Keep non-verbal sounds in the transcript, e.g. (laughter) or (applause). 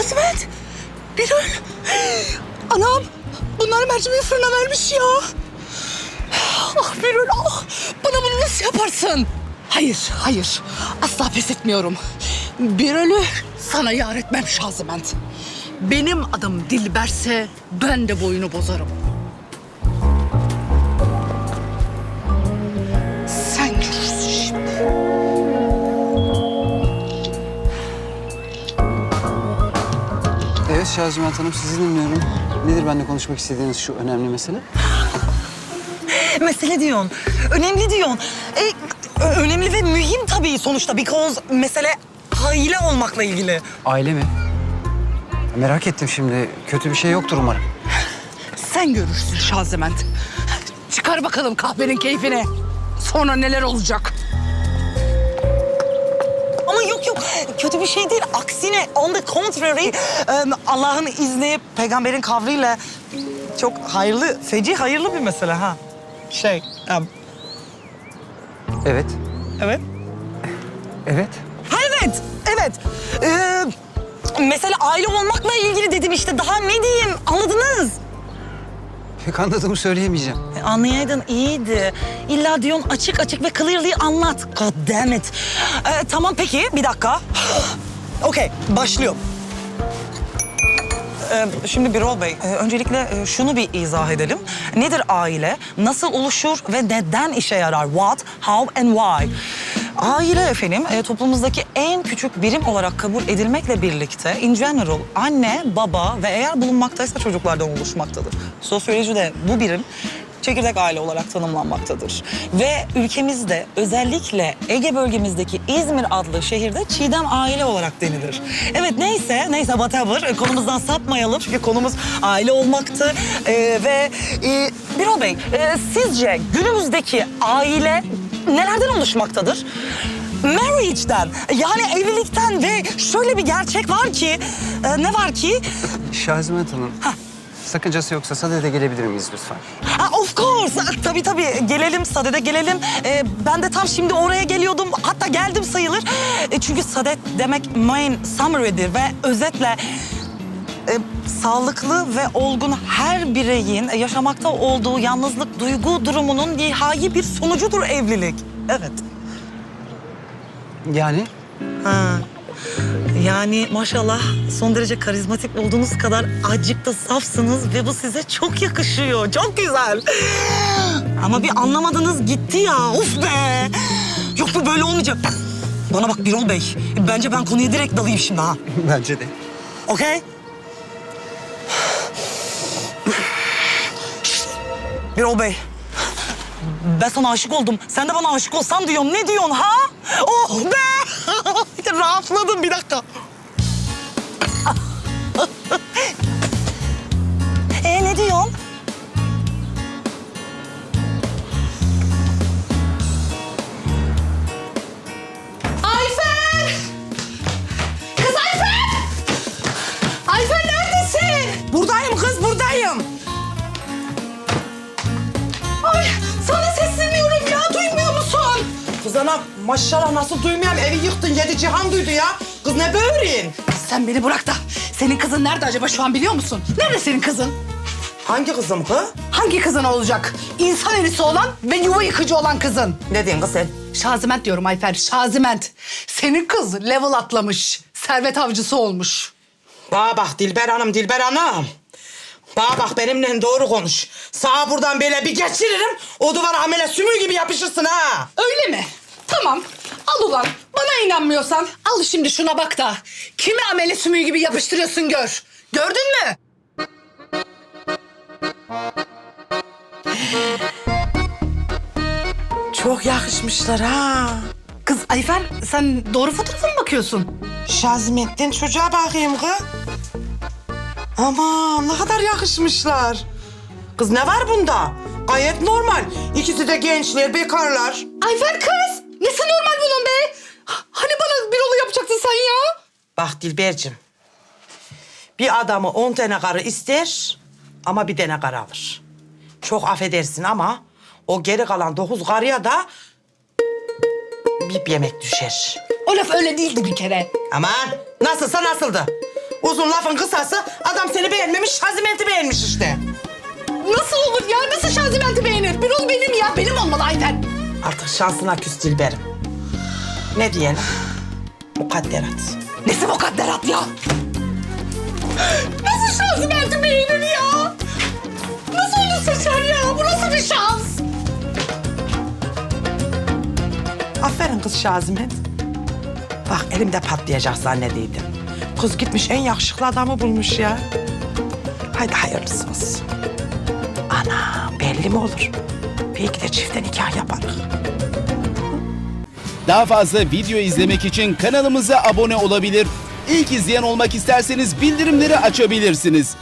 Şazmet. Birol. Anam. Bunlar mercimeği fırına vermiş ya. Ah Birol ah. Bana bunu nasıl yaparsın? Hayır, hayır. Asla pes etmiyorum. Birol'ü sana yar etmem Şaziment. Benim adım Dilberse ben de boyunu bozarım. Şaziment Hanım sizi dinliyorum. Nedir benimle konuşmak istediğiniz şu önemli mesele? (laughs) Mesele diyorsun. Önemli diyorsun. E, ö- önemli ve mühim tabii sonuçta. Because mesele aile olmakla ilgili. Aile mi? Merak ettim şimdi. Kötü bir şey yoktur umarım. (laughs) Sen görürsün Şaziment. Çıkar bakalım kahvenin keyfine. Sonra neler olacak? Kötü bir şey değil. Aksine on the contrary Allah'ın izni peygamberin kavriyle çok hayırlı, feci hayırlı bir mesele ha. Şey, em, Evet. evet. Evet. Ha, evet, evet. Ee, mesele aile olmakla ilgili dedim işte. Daha ne diyeyim anladınız? Pek anladığımı söyleyemeyeceğim. E, Anlayaydın iyiydi. İlla diyorsun açık açık ve clearly anlat. God damn it. Ee, tamam peki bir dakika. (gasps) Okey başlıyorum. Ee, şimdi Birol Bey, e, öncelikle e, şunu bir izah edelim. Nedir aile? Nasıl oluşur ve neden işe yarar? What, how and why? Aile efendim e, toplumumuzdaki en küçük birim olarak kabul edilmekle birlikte in general anne, baba ve eğer bulunmaktaysa çocuklardan oluşmaktadır. Sosyolojide bu birim çekirdek aile olarak tanımlanmaktadır. Ve ülkemizde özellikle Ege bölgemizdeki İzmir adlı şehirde Çiğdem aile olarak denilir. Evet neyse, neyse whatever e, konumuzdan sapmayalım çünkü konumuz aile olmaktı. Ee, ve e, Birol Bey e, sizce günümüzdeki aile nelerden oluşmaktadır? Marriage'den yani evlilikten ve şöyle bir gerçek var ki e, ne var ki Şaziment Hanım. Sakıncası yoksa sadede gelebilir miyiz lütfen? Ha, of course. Tabii tabii. Gelelim Sadet'e gelelim. Ee, ben de tam şimdi oraya geliyordum. Hatta geldim sayılır. E, çünkü Sadet demek main summary'dir ve özetle e, sağlıklı ve olgun her bireyin e, yaşamakta olduğu yalnızlık duygu durumunun nihai bir sonucudur evlilik. Evet. Yani Ha. Yani maşallah son derece karizmatik olduğunuz kadar acık da safsınız ve bu size çok yakışıyor. Çok güzel. Ama bir anlamadınız gitti ya. Uf be. Yok bu böyle olmayacak. Bana bak Birol Bey. Bence ben konuya direkt dalayım şimdi ha. bence de. Okey? Birol Bey. Ben sana aşık oldum. Sen de bana aşık olsan diyorum. Ne diyorsun ha? Oh be! (laughs) Rahatladım bir dakika. Kız ana maşallah nasıl duymayayım evi yıktın yedi cihan duydu ya. Kız ne böğürün? Sen beni bırak da senin kızın nerede acaba şu an biliyor musun? Nerede senin kızın? Hangi kızım kız? Hangi kızın olacak? İnsan erisi olan ve yuva yıkıcı olan kızın. Ne diyorsun kız sen? Şaziment diyorum Ayfer, Şaziment. Senin kız level atlamış. Servet avcısı olmuş. Bana bak Dilber Hanım Dilber Hanım. Bana bak benimle doğru konuş. Sağa buradan böyle bir geçiririm. O duvara amele sümüğü gibi yapışırsın ha. Öyle mi? Tamam. Al ulan. Bana inanmıyorsan al şimdi şuna bak da. Kimi amele sümüğü gibi yapıştırıyorsun gör. Gördün mü? Çok yakışmışlar ha. Kız Ayfer sen doğru fotoğrafa mı bakıyorsun? Şazimettin çocuğa bakayım kız. Aman ne kadar yakışmışlar. Kız ne var bunda? Gayet normal. İkisi de gençler, bekarlar. Ayfer kız. Nesi normal bunun be? Hani bana bir olu yapacaktın sen ya? Bak Dilbercim. Bir adamı on tane karı ister ama bir tane karı alır. Çok affedersin ama o geri kalan dokuz karıya da bir yemek düşer. O laf öyle değildi bir kere. Aman nasılsa nasıldı. Uzun lafın kısası adam seni beğenmemiş, Şazimenti beğenmiş işte. Nasıl olur ya? Nasıl Şazimenti beğenir? Birol benim ya. Benim olmalı Ayten. Artık şansına küs Dilberim. Ne diyelim? Mukadderat. Nesi mukadderat ya? Nasıl Şazimenti beğenir ya? Nasıl onu seçer ya? Bu nasıl bir şans? Aferin kız Şaziment. Bak elimde patlayacak zannediydim. Kız gitmiş en yakışıklı adamı bulmuş ya. Haydi hayırlısı olsun. Ana belli mi olur? Belki de çifte nikah yaparız. Daha fazla video izlemek için kanalımıza abone olabilir. İlk izleyen olmak isterseniz bildirimleri açabilirsiniz.